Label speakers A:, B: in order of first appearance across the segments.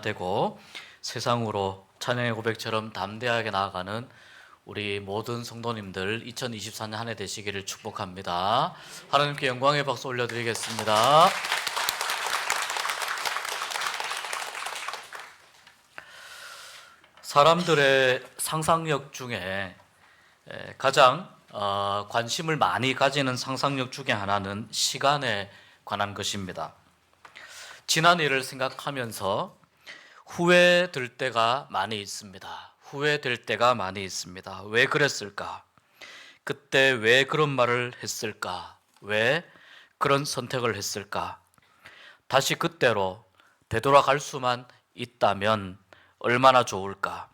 A: 되고 세상으로 찬양의 고백처럼 담대하게 나아가는 우리 모든 성도님들 2024년 한 해 되시기를 축복합니다. 하나님께 영광의 박수 올려드리겠습니다. 사람들의 상상력 중에 에, 가장 어, 관심을 많이 가지는 상상력 중에 하나는 시간에 관한 것입니다. 지난 일을 생각하면서 후회될 때가 많이 있습니다. 후회될 때가 많이 있습니다. 왜 그랬을까? 그때 왜 그런 말을 했을까? 왜 그런 선택을 했을까? 다시 그때로 되돌아갈 수만 있다면 얼마나 좋을까?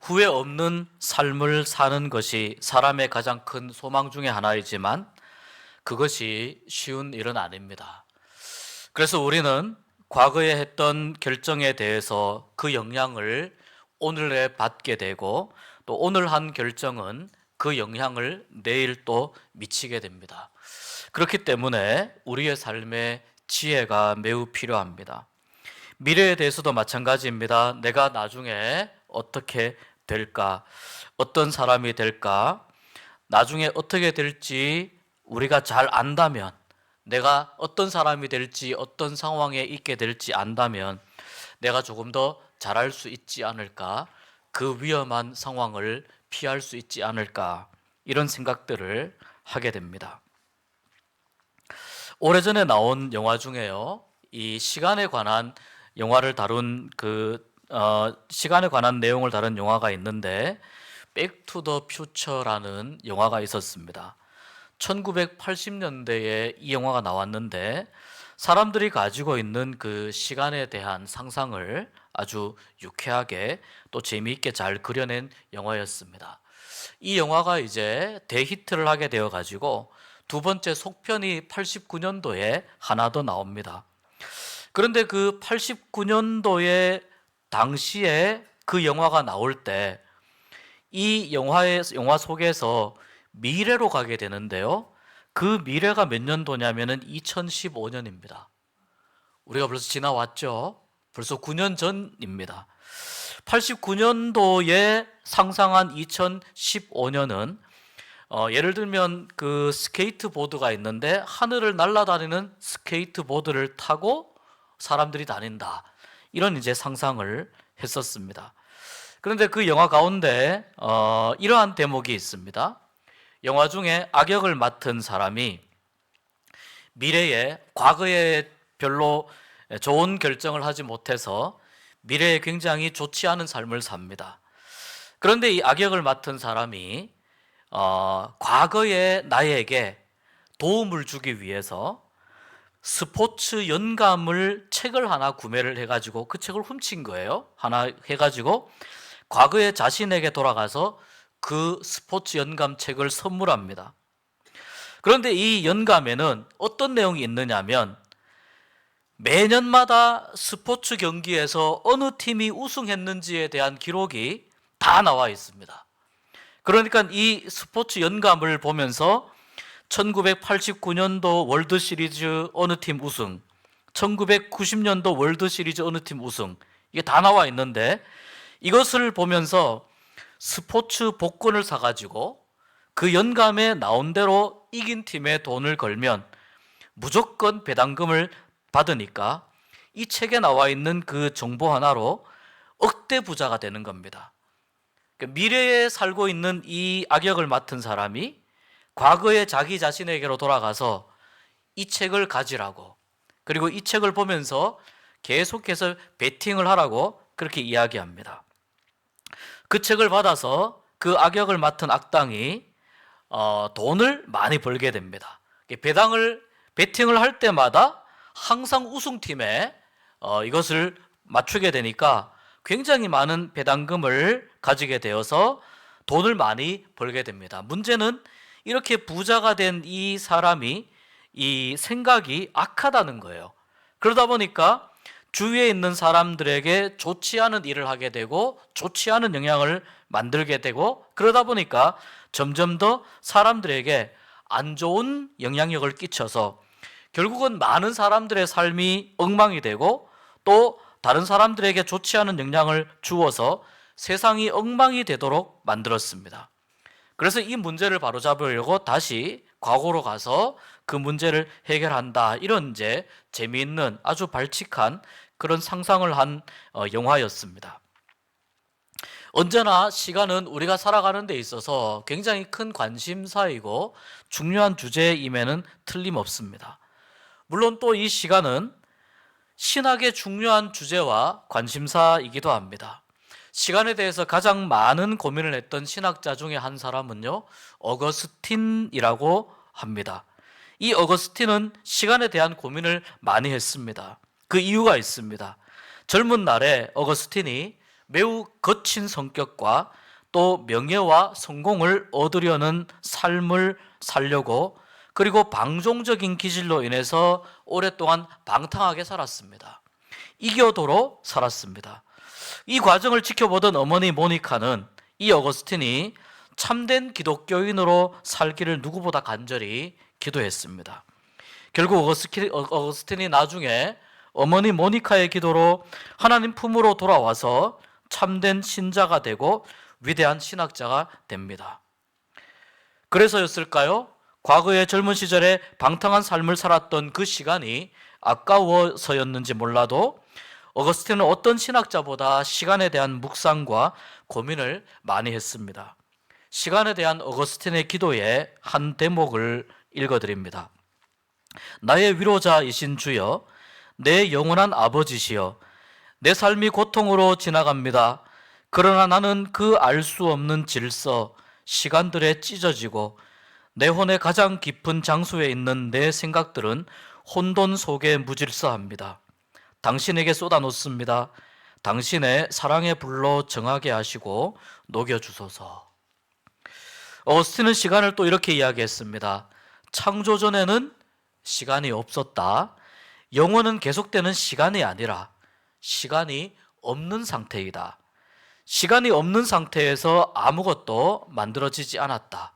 A: 후회 없는 삶을 사는 것이 사람의 가장 큰 소망 중의 하나이지만 그것이 쉬운 일은 아닙니다. 그래서 우리는 과거에 했던 결정에 대해서 그 영향을 오늘에 받게 되고 또 오늘 한 결정은 그 영향을 내일 또 미치게 됩니다. 그렇기 때문에 우리의 삶에 지혜가 매우 필요합니다. 미래에 대해서도 마찬가지입니다. 내가 나중에 어떻게 될까? 어떤 사람이 될까? 나중에 어떻게 될지 우리가 잘 안다면 내가 어떤 사람이 될지 어떤 상황에 있게 될지 안다면 내가 조금 더 잘할 수 있지 않을까? 그 위험한 상황을 피할 수 있지 않을까? 이런 생각들을 하게 됩니다. 오래전에 나온 영화 중에요. 이 시간에 관한 영화를 다룬 그 어, 시간에 관한 내용을 다룬 영화가 있는데 백투더 퓨처라는 영화가 있었습니다. 1980년대에 이 영화가 나왔는데 사람들이 가지고 있는 그 시간에 대한 상상을 아주 유쾌하게 또 재미있게 잘 그려낸 영화였습니다. 이 영화가 이제 대히트를 하게 되어 가지고 두 번째 속편이 89년도에 하나 더 나옵니다. 그런데 그 89년도에 당시에 그 영화가 나올 때 이 영화의 영화 속에서 미래로 가게 되는데요. 그 미래가 몇 년도냐면은 2015년입니다. 우리가 벌써 지나왔죠. 벌써 9년 전입니다. 89년도에 상상한 2015년은 어, 예를 들면 그 스케이트보드가 있는데 하늘을 날아다니는 스케이트보드를 타고 사람들이 다닌다. 이런 이제 상상을 했었습니다. 그런데 그 영화 가운데 어, 이러한 대목이 있습니다. 영화 중에 악역을 맡은 사람이 미래에 과거에 별로 좋은 결정을 하지 못해서 미래에 굉장히 좋지 않은 삶을 삽니다. 그런데 이 악역을 맡은 사람이 어, 과거의 나에게 도움을 주기 위해서 스포츠 연감을 책을 하나 구매를 해가지고 그 책을 훔친 거예요. 하나 해가지고 과거의 자신에게 돌아가서 그 스포츠 연감 책을 선물합니다. 그런데 이 연감에는 어떤 내용이 있느냐면 매년마다 스포츠 경기에서 어느 팀이 우승했는지에 대한 기록이 다 나와 있습니다. 그러니까 이 스포츠 연감을 보면서 1989년도 월드 시리즈 어느 팀 우승, 1990년도 월드 시리즈 어느 팀 우승, 이게 다 나와 있는데 이것을 보면서 스포츠 복권을 사가지고 그 연감에 나온 대로 이긴 팀에 돈을 걸면 무조건 배당금을 받으니까 이 책에 나와 있는 그 정보 하나로 억대 부자가 되는 겁니다. 그러니까 미래에 살고 있는 이 악역을 맡은 사람이 과거의 자기 자신에게로 돌아가서 이 책을 가지라고 그리고 이 책을 보면서 계속해서 베팅을 하라고 그렇게 이야기합니다. 그 책을 받아서 그 악역을 맡은 악당이 어, 돈을 많이 벌게 됩니다. 배당을 베팅을 할 때마다 항상 우승팀에 어, 이것을 맞추게 되니까 굉장히 많은 배당금을 가지게 되어서 돈을 많이 벌게 됩니다. 문제는 이렇게 부자가 된 이 사람이 이 생각이 악하다는 거예요. 그러다 보니까 주위에 있는 사람들에게 좋지 않은 일을 하게 되고 좋지 않은 영향을 만들게 되고 그러다 보니까 점점 더 사람들에게 안 좋은 영향력을 끼쳐서 결국은 많은 사람들의 삶이 엉망이 되고 또 다른 사람들에게 좋지 않은 영향을 주어서 세상이 엉망이 되도록 만들었습니다. 그래서 이 문제를 바로잡으려고 다시 과거로 가서 그 문제를 해결한다. 이런 이제 재미있는 아주 발칙한 그런 상상을 한 어, 영화였습니다. 언제나 시간은 우리가 살아가는 데 있어서 굉장히 큰 관심사이고 중요한 주제임에는 틀림없습니다. 물론 또 이 시간은 신학의 중요한 주제와 관심사이기도 합니다. 시간에 대해서 가장 많은 고민을 했던 신학자 중에 한 사람은요, 어거스틴이라고 합니다. 이 어거스틴은 시간에 대한 고민을 많이 했습니다. 그 이유가 있습니다. 젊은 날에 어거스틴이 매우 거친 성격과 또 명예와 성공을 얻으려는 삶을 살려고 그리고 방종적인 기질로 인해서 오랫동안 방탕하게 살았습니다. 이교도로 살았습니다. 이 과정을 지켜보던 어머니 모니카는 이 어거스틴이 참된 기독교인으로 살기를 누구보다 간절히 기도했습니다. 결국 어거스틴, 어거스틴이 나중에 어머니 모니카의 기도로 하나님 품으로 돌아와서 참된 신자가 되고 위대한 신학자가 됩니다. 그래서였을까요? 과거의 젊은 시절에 방탕한 삶을 살았던 그 시간이 아까워서였는지 몰라도 어거스틴은 어떤 신학자보다 시간에 대한 묵상과 고민을 많이 했습니다. 시간에 대한 어거스틴의 기도의 한 대목을 읽어드립니다. 나의 위로자이신 주여, 내 영원한 아버지시여, 내 삶이 고통으로 지나갑니다. 그러나 나는 그 알 수 없는 질서, 시간들에 찢어지고 내 혼의 가장 깊은 장소에 있는 내 생각들은 혼돈 속에 무질서합니다. 당신에게 쏟아놓습니다. 당신의 사랑의 불로 정하게 하시고 녹여주소서. 어스틴은 시간을 또 이렇게 이야기했습니다. 창조 전에는 시간이 없었다. 영원은 계속되는 시간이 아니라 시간이 없는 상태이다. 시간이 없는 상태에서 아무것도 만들어지지 않았다.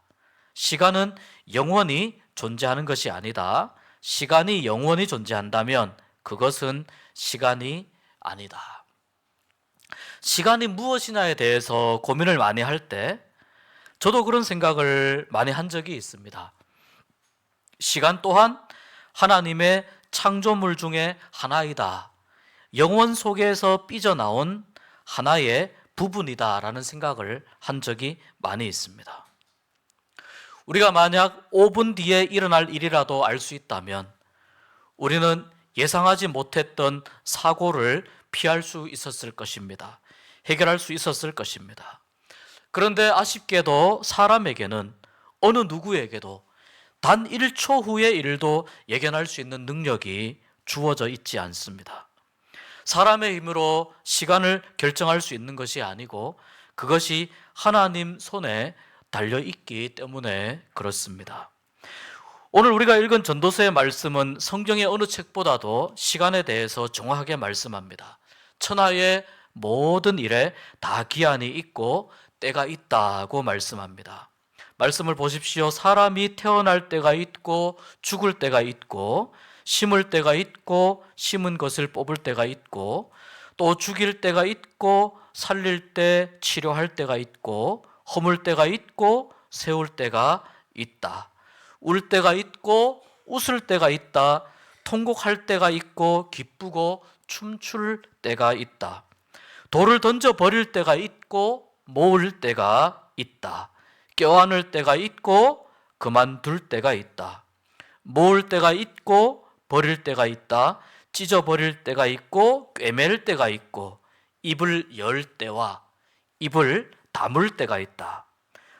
A: 시간은 영원히 존재하는 것이 아니다. 시간이 영원히 존재한다면 그것은 시간이 아니다. 시간이 무엇이냐에 대해서 고민을 많이 할 때 저도 그런 생각을 많이 한 적이 있습니다. 시간 또한 하나님의 창조물 중에 하나이다. 영원 속에서 삐져나온 하나의 부분이다라는 생각을 한 적이 많이 있습니다. 우리가 만약 5분 뒤에 일어날 일이라도 알 수 있다면 우리는 예상하지 못했던 사고를 피할 수 있었을 것입니다. 해결할 수 있었을 것입니다. 그런데 아쉽게도 사람에게는 어느 누구에게도 단 1초 후의 일도 예견할 수 있는 능력이 주어져 있지 않습니다. 사람의 힘으로 시간을 결정할 수 있는 것이 아니고 그것이 하나님 손에 달려 있기 때문에 그렇습니다. 오늘 우리가 읽은 전도서의 말씀은 성경의 어느 책보다도 시간에 대해서 정확하게 말씀합니다. 천하의 모든 일에 다 기한이 있고 때가 있다고 말씀합니다. 말씀을 보십시오. 사람이 태어날 때가 있고 죽을 때가 있고 심을 때가 있고 심은 것을 뽑을 때가 있고 또 죽일 때가 있고 살릴 때 치료할 때가 있고 허물 때가 있고 세울 때가 있다. 울 때가 있고 웃을 때가 있다. 통곡할 때가 있고 기쁘고 춤출 때가 있다. 돌을 던져 버릴 때가 있고 모을 때가 있다. 껴안을 때가 있고 그만둘 때가 있다. 모을 때가 있고 버릴 때가 있다. 찢어 버릴 때가 있고 꿰맬 때가 있고 입을 열 때와 입을 다물 때가 있다.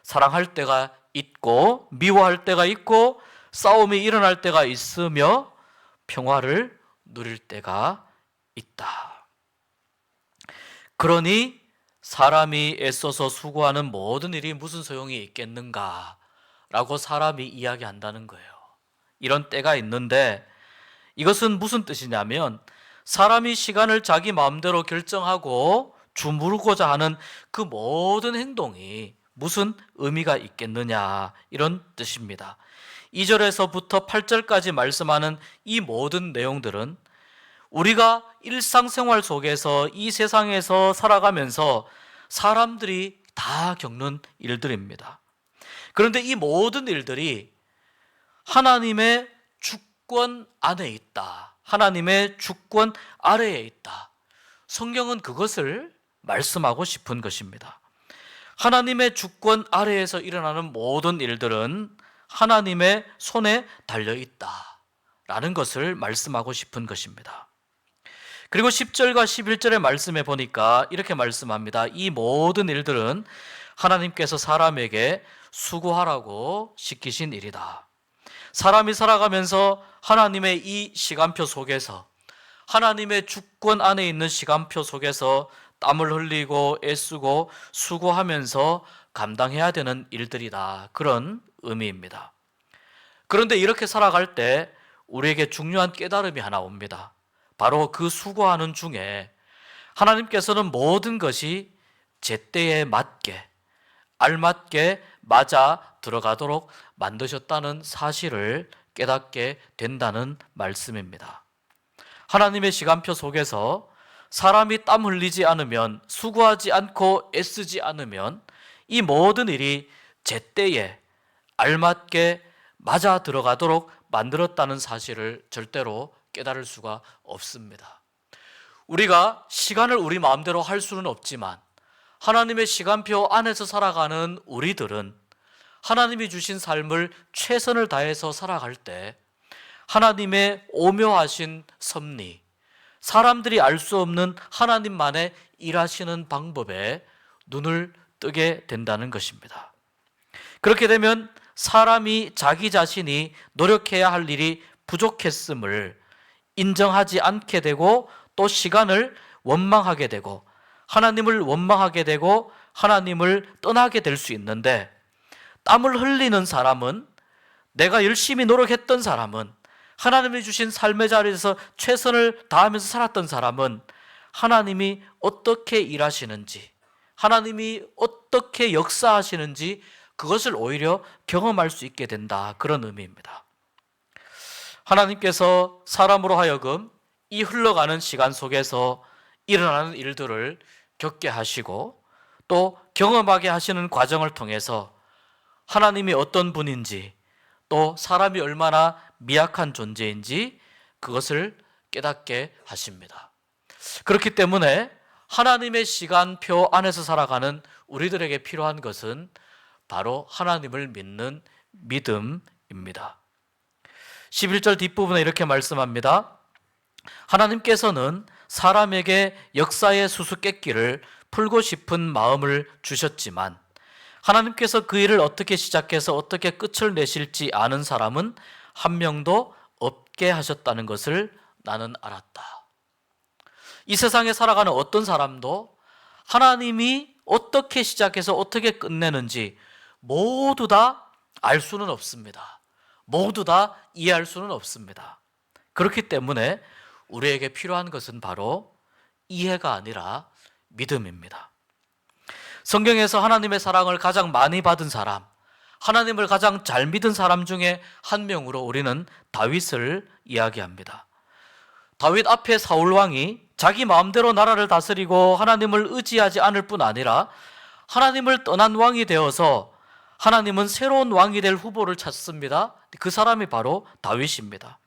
A: 사랑할 때가 있고 미워할 때가 있고 싸움이 일어날 때가 있으며 평화를 누릴 때가 있다. 그러니 사람이 애써서 수고하는 모든 일이 무슨 소용이 있겠는가? 라고 사람이 이야기한다는 거예요. 이런 때가 있는데 이것은 무슨 뜻이냐면 사람이 시간을 자기 마음대로 결정하고 주무르고자 하는 그 모든 행동이 무슨 의미가 있겠느냐 이런 뜻입니다. 2절에서부터 8절까지 말씀하는 이 모든 내용들은 우리가 일상생활 속에서 이 세상에서 살아가면서 사람들이 다 겪는 일들입니다. 그런데 이 모든 일들이 하나님의 주권 안에 있다. 하나님의 주권 아래에 있다. 성경은 그것을 말씀하고 싶은 것입니다. 하나님의 주권 아래에서 일어나는 모든 일들은 하나님의 손에 달려 있다. 라는 것을 말씀하고 싶은 것입니다. 그리고 10절과 11절의 말씀에 보니까 이렇게 말씀합니다. 이 모든 일들은 하나님께서 사람에게 수고하라고 시키신 일이다. 사람이 살아가면서 하나님의 이 시간표 속에서 하나님의 주권 안에 있는 시간표 속에서 땀을 흘리고 애쓰고 수고하면서 감당해야 되는 일들이다. 그런 의미입니다. 그런데 이렇게 살아갈 때 우리에게 중요한 깨달음이 하나 옵니다. 바로 그 수고하는 중에 하나님께서는 모든 것이 제때에 맞게 알맞게 맞아 들어가도록 만드셨다는 사실을 깨닫게 된다는 말씀입니다. 하나님의 시간표 속에서 사람이 땀 흘리지 않으면 수고하지 않고 애쓰지 않으면 이 모든 일이 제때에 알맞게 맞아 들어가도록 만들었다는 사실을 절대로 깨달을 수가 없습니다. 우리가 시간을 우리 마음대로 할 수는 없지만 하나님의 시간표 안에서 살아가는 우리들은 하나님이 주신 삶을 최선을 다해서 살아갈 때 하나님의 오묘하신 섭리, 사람들이 알 수 없는 하나님만의 일하시는 방법에 눈을 뜨게 된다는 것입니다. 그렇게 되면 사람이 자기 자신이 노력해야 할 일이 부족했음을 인정하지 않게 되고 또 시간을 원망하게 되고 하나님을 원망하게 되고 하나님을 떠나게 될 수 있는데 땀을 흘리는 사람은 내가 열심히 노력했던 사람은 하나님이 주신 삶의 자리에서 최선을 다하면서 살았던 사람은 하나님이 어떻게 일하시는지 하나님이 어떻게 역사하시는지 그것을 오히려 경험할 수 있게 된다. 그런 의미입니다. 하나님께서 사람으로 하여금 이 흘러가는 시간 속에서 일어나는 일들을 겪게 하시고 또 경험하게 하시는 과정을 통해서 하나님이 어떤 분인지 또 사람이 얼마나 미약한 존재인지 그것을 깨닫게 하십니다. 그렇기 때문에 하나님의 시간표 안에서 살아가는 우리들에게 필요한 것은 바로 하나님을 믿는 믿음입니다. 11절 뒷부분에 이렇게 말씀합니다. 하나님께서는 사람에게 역사의 수수께끼를 풀고 싶은 마음을 주셨지만 하나님께서 그 일을 어떻게 시작해서 어떻게 끝을 내실지 아는 사람은 한 명도 없게 하셨다는 것을 나는 알았다. 이 세상에 살아가는 어떤 사람도 하나님이 어떻게 시작해서 어떻게 끝내는지 모두 다 알 수는 없습니다. 모두 다 이해할 수는 없습니다. 그렇기 때문에 우리에게 필요한 것은 바로 이해가 아니라 믿음입니다. 성경에서 하나님의 사랑을 가장 많이 받은 사람, 하나님을 가장 잘 믿은 사람 중에 한 명으로 우리는 다윗을 이야기합니다. 다윗 앞에 사울 왕이 자기 마음대로 나라를 다스리고 하나님을 의지하지 않을 뿐 아니라 하나님을 떠난 왕이 되어서 하나님은 새로운 왕이 될 후보를 찾습니다. 그 사람이 바로 다윗입니다.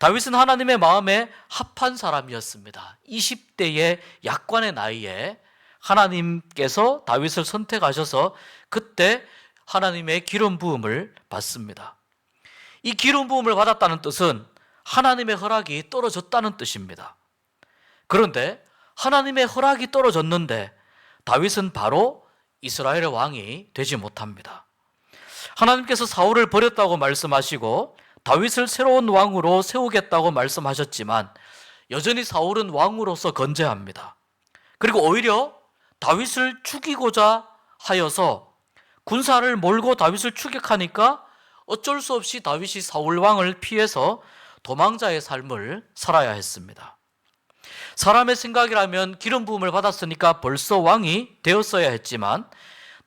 A: 다윗은 하나님의 마음에 합한 사람이었습니다. 20대의 약관의 나이에 하나님께서 다윗을 선택하셔서 그때 하나님의 기름 부음을 받습니다. 이 기름 부음을 받았다는 뜻은 하나님의 허락이 떨어졌다는 뜻입니다. 그런데 하나님의 허락이 떨어졌는데 다윗은 바로 이스라엘의 왕이 되지 못합니다. 하나님께서 사울을 버렸다고 말씀하시고 다윗을 새로운 왕으로 세우겠다고 말씀하셨지만 여전히 사울은 왕으로서 건재합니다. 그리고 오히려 다윗을 죽이고자 하여서 군사를 몰고 다윗을 추격하니까 어쩔 수 없이 다윗이 사울 왕을 피해서 도망자의 삶을 살아야 했습니다. 사람의 생각이라면 기름 부음을 받았으니까 벌써 왕이 되었어야 했지만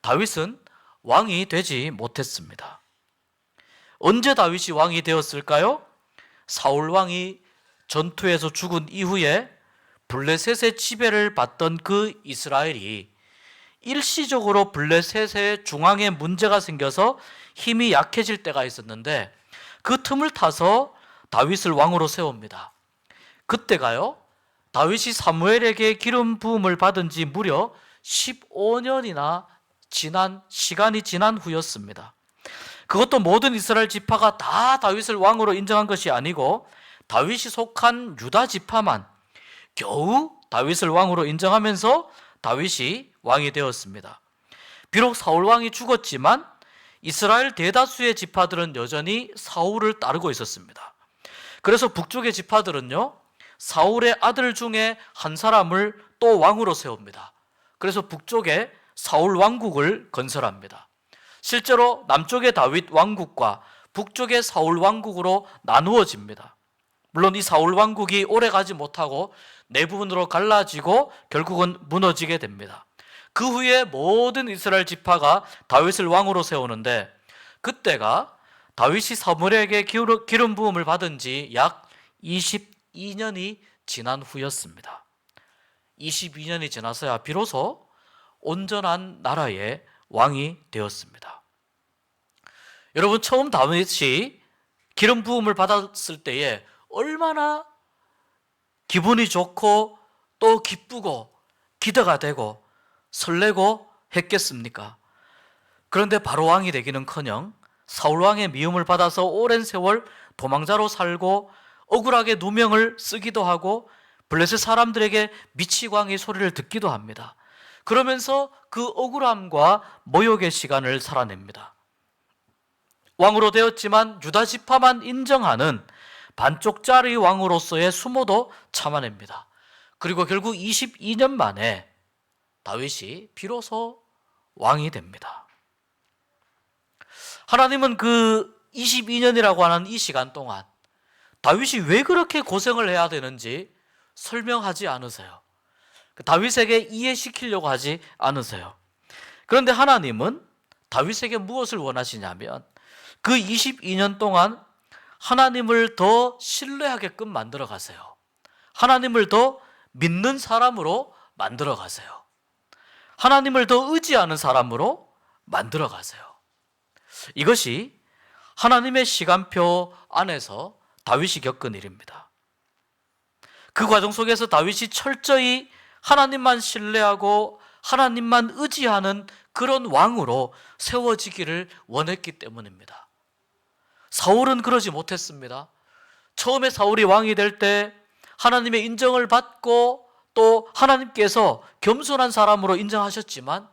A: 다윗은 왕이 되지 못했습니다. 언제 다윗이 왕이 되었을까요? 사울 왕이 전투에서 죽은 이후에 블레셋의 지배를 받던 그 이스라엘이 일시적으로 블레셋의 중앙에 문제가 생겨서 힘이 약해질 때가 있었는데 그 틈을 타서 다윗을 왕으로 세웁니다. 그때가요. 다윗이 사무엘에게 기름 부음을 받은 지 무려 15년이나 지난 시간이 지난 후였습니다. 그것도 모든 이스라엘 지파가 다 다윗을 왕으로 인정한 것이 아니고 다윗이 속한 유다 지파만 겨우 다윗을 왕으로 인정하면서 다윗이 왕이 되었습니다. 비록 사울 왕이 죽었지만 이스라엘 대다수의 지파들은 여전히 사울을 따르고 있었습니다. 그래서 북쪽의 지파들은요, 사울의 아들 중에 한 사람을 또 왕으로 세웁니다. 그래서 북쪽에 사울 왕국을 건설합니다. 실제로 남쪽의 다윗 왕국과 북쪽의 사울 왕국으로 나누어집니다. 물론 이 사울 왕국이 오래 가지 못하고 네 부분으로 갈라지고 결국은 무너지게 됩니다. 그 후에 모든 이스라엘 지파가 다윗을 왕으로 세우는데 그때가 다윗이 사무엘에게 기름 부음을 받은 지 약 22년이 지난 후였습니다. 22년이 지나서야 비로소 온전한 나라의 왕이 되었습니다. 여러분 처음 다윗이 기름 부음을 받았을 때에 얼마나 기분이 좋고 또 기쁘고 기대가 되고 설레고 했겠습니까? 그런데 바로 왕이 되기는커녕 사울 왕의 미움을 받아서 오랜 세월 도망자로 살고 억울하게 누명을 쓰기도 하고 블레셋 사람들에게 미치광이 소리를 듣기도 합니다. 그러면서 그 억울함과 모욕의 시간을 살아냅니다. 왕으로 되었지만 유다 지파만 인정하는 반쪽짜리 왕으로서의 수모도 참아냅니다. 그리고 결국 22년 만에 다윗이 비로소 왕이 됩니다. 하나님은 그 22년이라고 하는 이 시간 동안 다윗이 왜 그렇게 고생을 해야 되는지 설명하지 않으세요. 다윗에게 이해시키려고 하지 않으세요. 그런데 하나님은 다윗에게 무엇을 원하시냐면 그 22년 동안 하나님을 더 신뢰하게끔 만들어 가세요. 하나님을 더 믿는 사람으로 만들어 가세요. 하나님을 더 의지하는 사람으로 만들어 가세요. 이것이 하나님의 시간표 안에서 다윗이 겪은 일입니다. 그 과정 속에서 다윗이 철저히 하나님만 신뢰하고 하나님만 의지하는 그런 왕으로 세워지기를 원했기 때문입니다. 사울은 그러지 못했습니다. 처음에 사울이 왕이 될 때 하나님의 인정을 받고 또 하나님께서 겸손한 사람으로 인정하셨지만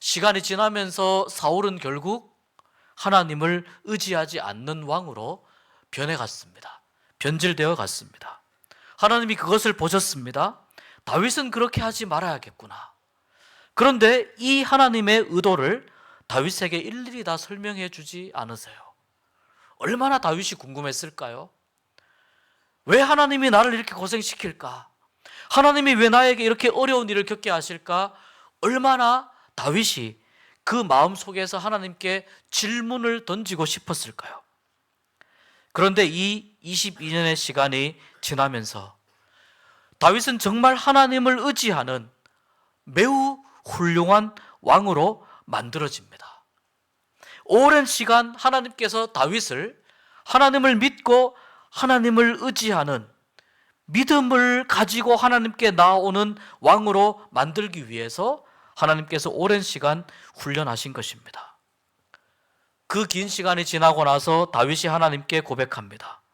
A: 시간이 지나면서 사울은 결국 하나님을 의지하지 않는 왕으로 변해갔습니다. 변질되어 갔습니다. 하나님이 그것을 보셨습니다. 다윗은 그렇게 하지 말아야겠구나. 그런데 이 하나님의 의도를 다윗에게 일일이 다 설명해 주지 않으세요. 얼마나 다윗이 궁금했을까요? 왜 하나님이 나를 이렇게 고생시킬까? 하나님이 왜 나에게 이렇게 어려운 일을 겪게 하실까? 얼마나 다윗이 그 마음 속에서 하나님께 질문을 던지고 싶었을까요? 그런데 이 22년의 시간이 지나면서 다윗은 정말 하나님을 의지하는 매우 훌륭한 왕으로 만들어집니다. 오랜 시간 하나님께서 다윗을 하나님을 믿고 하나님을 의지하는 믿음을 가지고 하나님께 나오는 왕으로 만들기 위해서 하나님께서 오랜 시간 훈련하신 것입니다. 그 긴 시간이 지나고 나서 다윗이 하나님께 고백합니다.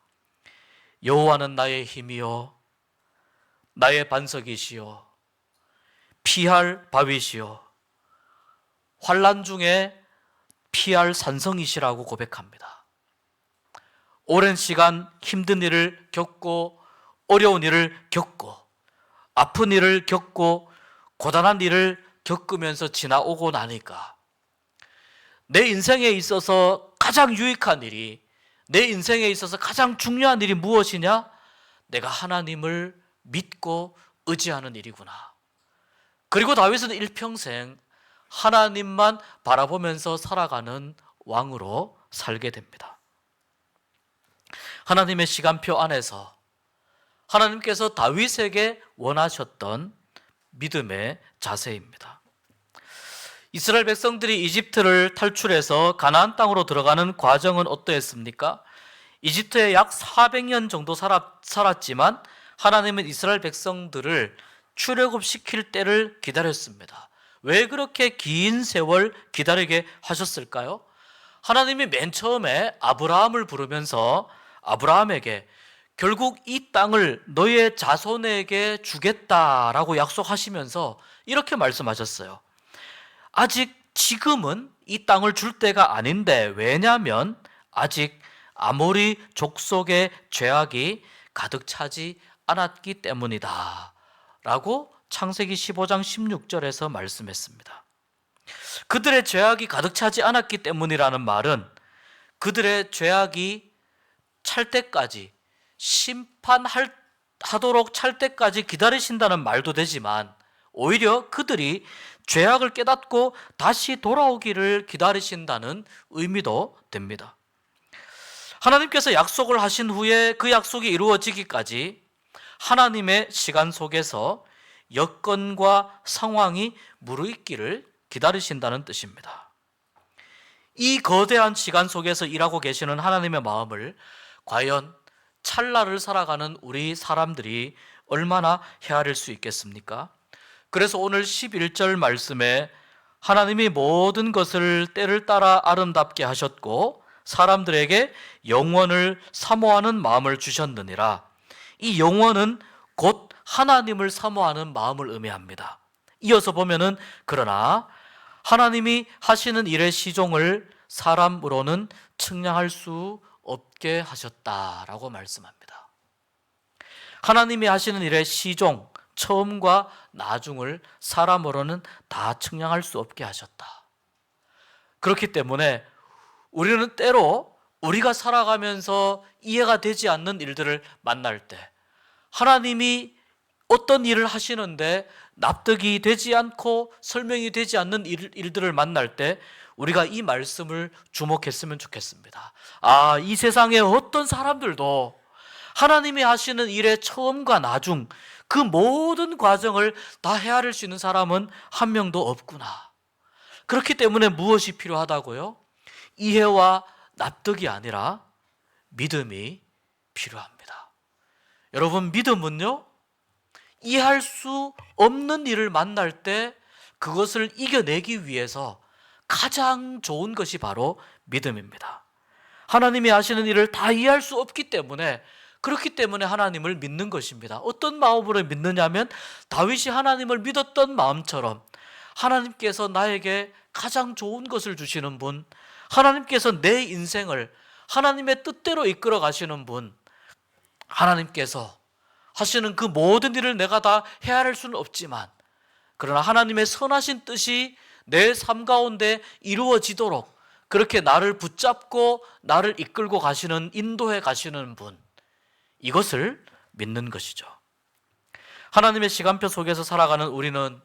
A: 여호와는 나의 힘이요 나의 반석이시요 피할 바위시요 환란 중에 피할 산성이시라고 고백합니다. 오랜 시간 힘든 일을 겪고 어려운 일을 겪고 아픈 일을 겪고 고단한 일을 겪으면서 지나오고 나니까 내 인생에 있어서 가장 유익한 일이 내 인생에 있어서 가장 중요한 일이 무엇이냐? 내가 하나님을 믿고 의지하는 일이구나. 그리고 다윗은 일평생 하나님만 바라보면서 살아가는 왕으로 살게 됩니다. 하나님의 시간표 안에서 하나님께서 다윗에게 원하셨던 믿음의 자세입니다. 이스라엘 백성들이 이집트를 탈출해서 가나안 땅으로 들어가는 과정은 어떠했습니까? 이집트에 약 400년 정도 살았, 살았지만 하나님은 이스라엘 백성들을 출애굽시킬 때를 기다렸습니다. 왜 그렇게 긴 세월 기다리게 하셨을까요? 하나님이 맨 처음에 아브라함을 부르면서 아브라함에게 결국 이 땅을 너의 자손에게 주겠다라고 약속하시면서 이렇게 말씀하셨어요. 아직 지금은 이 땅을 줄 때가 아닌데 왜냐하면 아직 아모리 족속의 죄악이 가득 차지 않았기 때문이다. 라고 창세기 15장 16절에서 말씀했습니다. 그들의 죄악이 가득 차지 않았기 때문이라는 말은 그들의 죄악이 찰 때까지 심판할 하도록 찰 때까지 기다리신다는 말도 되지만 오히려 그들이 죄악을 깨닫고 다시 돌아오기를 기다리신다는 의미도 됩니다. 하나님께서 약속을 하신 후에 그 약속이 이루어지기까지 하나님의 시간 속에서 여건과 상황이 무르익기를 기다리신다는 뜻입니다. 이 거대한 시간 속에서 일하고 계시는 하나님의 마음을 과연 찰나를 살아가는 우리 사람들이 얼마나 헤아릴 수 있겠습니까? 그래서 오늘 11절 말씀에 하나님이 모든 것을 때를 따라 아름답게 하셨고 사람들에게 영원을 사모하는 마음을 주셨느니라. 이 영원은 곧 하나님을 사모하는 마음을 의미합니다. 이어서 보면은 그러나 하나님이 하시는 일의 시종을 사람으로는 측량할 수 없게 하셨다라고 말씀합니다. 하나님이 하시는 일의 시종, 처음과 나중을 사람으로는 다 측량할 수 없게 하셨다. 그렇기 때문에 우리는 때로 우리가 살아가면서 이해가 되지 않는 일들을 만날 때 하나님이 어떤 일을 하시는데 납득이 되지 않고 설명이 되지 않는 일, 일들을 만날 때 우리가 이 말씀을 주목했으면 좋겠습니다. 아, 이 세상에 어떤 사람들도 하나님이 하시는 일의 처음과 나중 그 모든 과정을 다 헤아릴 수 있는 사람은 한 명도 없구나. 그렇기 때문에 무엇이 필요하다고요? 이해와 납득이 아니라 믿음이 필요합니다. 여러분, 믿음은요, 이해할 수 없는 일을 만날 때 그것을 이겨내기 위해서 가장 좋은 것이 바로 믿음입니다. 하나님이 하시는 일을 다 이해할 수 없기 때문에 그렇기 때문에 하나님을 믿는 것입니다. 어떤 마음으로 믿느냐면 다윗이 하나님을 믿었던 마음처럼 하나님께서 나에게 가장 좋은 것을 주시는 분, 하나님께서 내 인생을 하나님의 뜻대로 이끌어 가시는 분, 하나님께서 하시는 그 모든 일을 내가 다 헤아릴 수는 없지만, 그러나 하나님의 선하신 뜻이 내 삶 가운데 이루어지도록 그렇게 나를 붙잡고 나를 이끌고 가시는, 인도해 가시는 분, 이것을 믿는 것이죠. 하나님의 시간표 속에서 살아가는 우리는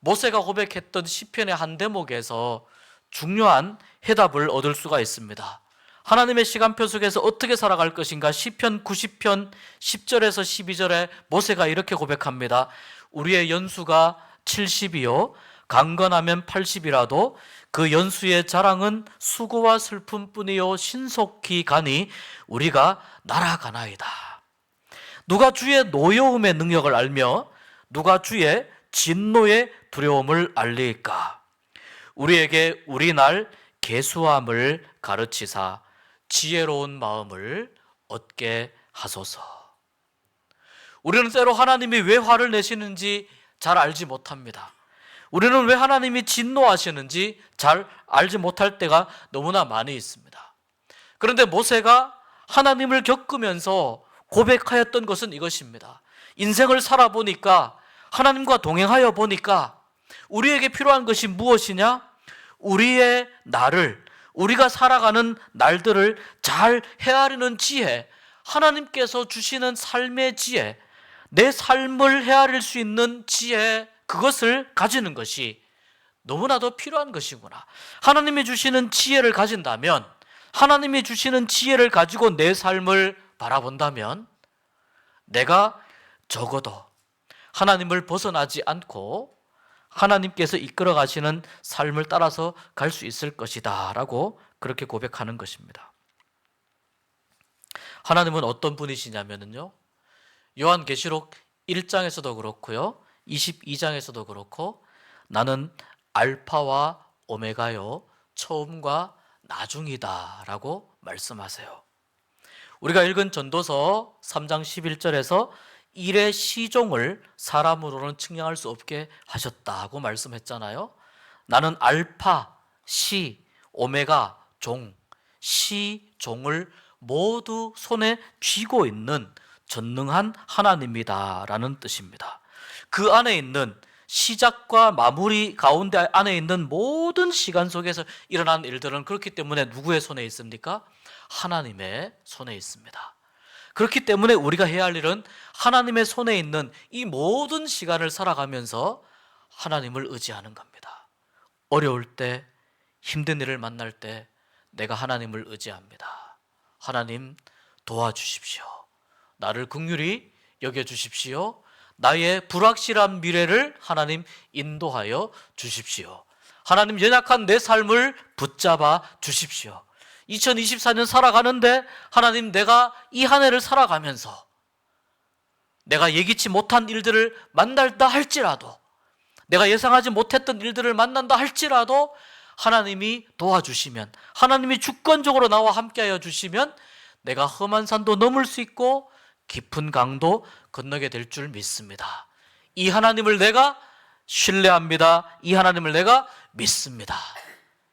A: 모세가 고백했던 시편의 한 대목에서 중요한 해답을 얻을 수가 있습니다. 하나님의 시간표 속에서 어떻게 살아갈 것인가? 시편 90편 10절에서 12절에 모세가 이렇게 고백합니다. 우리의 연수가 70이요 강건하면 80이라도 그 연수의 자랑은 수고와 슬픔뿐이요 신속히 가니 우리가 날아가나이다. 누가 주의 노여움의 능력을 알며 누가 주의 진노의 두려움을 알리까? 우리에게 우리 날 계수함을 가르치사 지혜로운 마음을 얻게 하소서. 우리는 때로 하나님이 왜 화를 내시는지 잘 알지 못합니다. 우리는 왜 하나님이 진노하시는지 잘 알지 못할 때가 너무나 많이 있습니다. 그런데 모세가 하나님을 겪으면서 고백하였던 것은 이것입니다. 인생을 살아보니까 하나님과 동행하여 보니까 우리에게 필요한 것이 무엇이냐? 우리의 날을, 우리가 살아가는 날들을 잘 헤아리는 지혜, 하나님께서 주시는 삶의 지혜, 내 삶을 헤아릴 수 있는 지혜, 그것을 가지는 것이 너무나도 필요한 것이구나. 하나님이 주시는 지혜를 가진다면, 하나님이 주시는 지혜를 가지고 내 삶을 바라본다면, 내가 적어도 하나님을 벗어나지 않고 하나님께서 이끌어 가시는 삶을 따라서 갈 수 있을 것이다 라고 그렇게 고백하는 것입니다. 하나님은 어떤 분이시냐면요. 요한계시록 1장에서도 그렇고요. 22장에서도 그렇고 나는 알파와 오메가요. 처음과 나중이다라고 말씀하세요. 우리가 읽은 전도서 3장 11절에서 일의 시종을 사람으로는 측량할 수 없게 하셨다고 말씀했잖아요. 나는 알파, 시, 오메가, 종, 시, 종을 모두 손에 쥐고 있는 전능한 하나님이다라는 뜻입니다. 그 안에 있는 시작과 마무리 가운데 안에 있는 모든 시간 속에서 일어난 일들은 그렇기 때문에 누구의 손에 있습니까? 하나님의 손에 있습니다. 그렇기 때문에 우리가 해야 할 일은 하나님의 손에 있는 이 모든 시간을 살아가면서 하나님을 의지하는 겁니다. 어려울 때, 힘든 일을 만날 때 내가 하나님을 의지합니다. 하나님 도와주십시오. 나를 긍휼히 여겨 주십시오. 나의 불확실한 미래를 하나님 인도하여 주십시오. 하나님 연약한 내 삶을 붙잡아 주십시오. 2024년 살아가는데 하나님 내가 이 한 해를 살아가면서 내가 예기치 못한 일들을 만날다 할지라도 내가 예상하지 못했던 일들을 만난다 할지라도 하나님이 도와주시면 하나님이 주권적으로 나와 함께하여 주시면 내가 험한 산도 넘을 수 있고 깊은 강도 건너게 될 줄 믿습니다. 이 하나님을 내가 신뢰합니다. 이 하나님을 내가 믿습니다.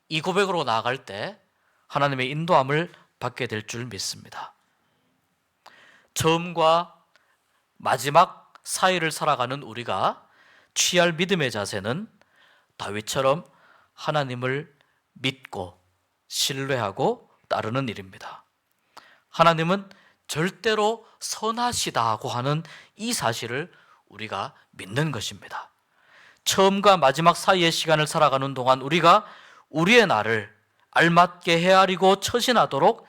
A: 이 고백으로 나아갈 때 하나님의 인도함을 받게 될 줄 믿습니다. 처음과 마지막 사이를 살아가는 우리가 취할 믿음의 자세는 다윗처럼 하나님을 믿고 신뢰하고 따르는 일입니다. 하나님은 절대로 선하시다고 하는 이 사실을 우리가 믿는 것입니다. 처음과 마지막 사이의 시간을 살아가는 동안 우리가 우리의 나를 알맞게 헤아리고 처신하도록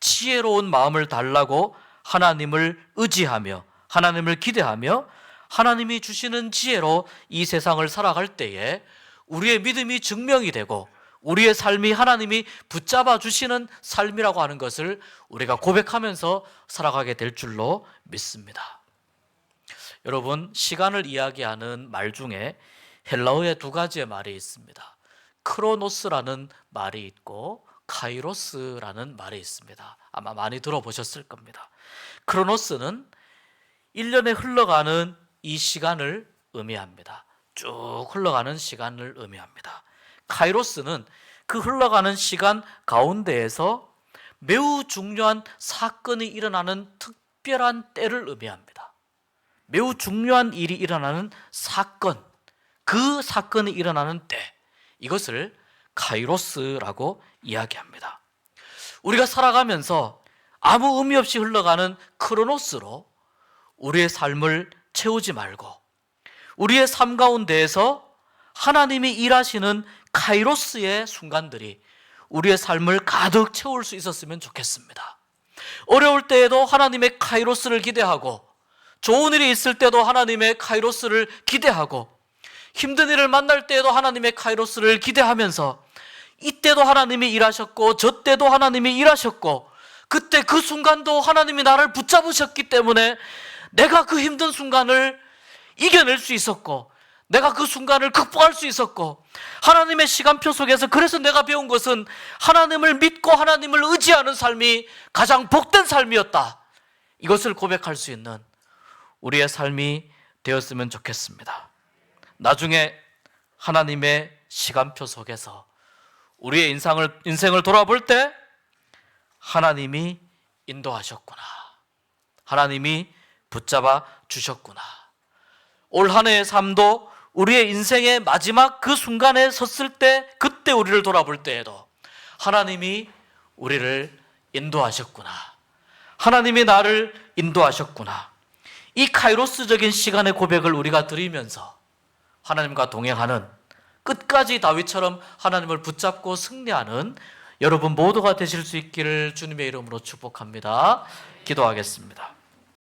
A: 지혜로운 마음을 달라고 하나님을 의지하며 하나님을 기대하며 하나님이 주시는 지혜로 이 세상을 살아갈 때에 우리의 믿음이 증명이 되고 우리의 삶이 하나님이 붙잡아 주시는 삶이라고 하는 것을 우리가 고백하면서 살아가게 될 줄로 믿습니다. 여러분, 시간을 이야기하는 말 중에 헬라어의 두 가지의 말이 있습니다. 크로노스라는 말이 있고 카이로스라는 말이 있습니다. 아마 많이 들어보셨을 겁니다. 크로노스는 1년에 흘러가는 이 시간을 의미합니다. 쭉 흘러가는 시간을 의미합니다. 카이로스는 그 흘러가는 시간 가운데에서 매우 중요한 사건이 일어나는 특별한 때를 의미합니다. 매우 중요한 일이 일어나는 사건, 그 사건이 일어나는 때, 이것을 카이로스라고 이야기합니다. 우리가 살아가면서 아무 의미 없이 흘러가는 크로노스로 우리의 삶을 채우지 말고 우리의 삶 가운데에서 하나님이 일하시는 카이로스의 순간들이 우리의 삶을 가득 채울 수 있었으면 좋겠습니다. 어려울 때에도 하나님의 카이로스를 기대하고 좋은 일이 있을 때도 하나님의 카이로스를 기대하고 힘든 일을 만날 때에도 하나님의 카이로스를 기대하면서 이때도 하나님이 일하셨고 저 때도 하나님이 일하셨고 그때 그 순간도 하나님이 나를 붙잡으셨기 때문에 내가 그 힘든 순간을 이겨낼 수 있었고 내가 그 순간을 극복할 수 있었고 하나님의 시간표 속에서 그래서 내가 배운 것은 하나님을 믿고 하나님을 의지하는 삶이 가장 복된 삶이었다. 이것을 고백할 수 있는 우리의 삶이 되었으면 좋겠습니다. 나중에 하나님의 시간표 속에서 우리의 인상을, 인생을 돌아볼 때 하나님이 인도하셨구나. 하나님이 붙잡아 주셨구나. 올 한 해의 삶도 우리의 인생의 마지막 그 순간에 섰을 때, 그때 우리를 돌아볼 때에도 하나님이 우리를 인도하셨구나. 하나님이 나를 인도하셨구나. 이 카이로스적인 시간의 고백을 우리가 드리면서 하나님과 동행하는 끝까지 다윗처럼 하나님을 붙잡고 승리하는 여러분 모두가 되실 수 있기를 주님의 이름으로 축복합니다. 기도하겠습니다.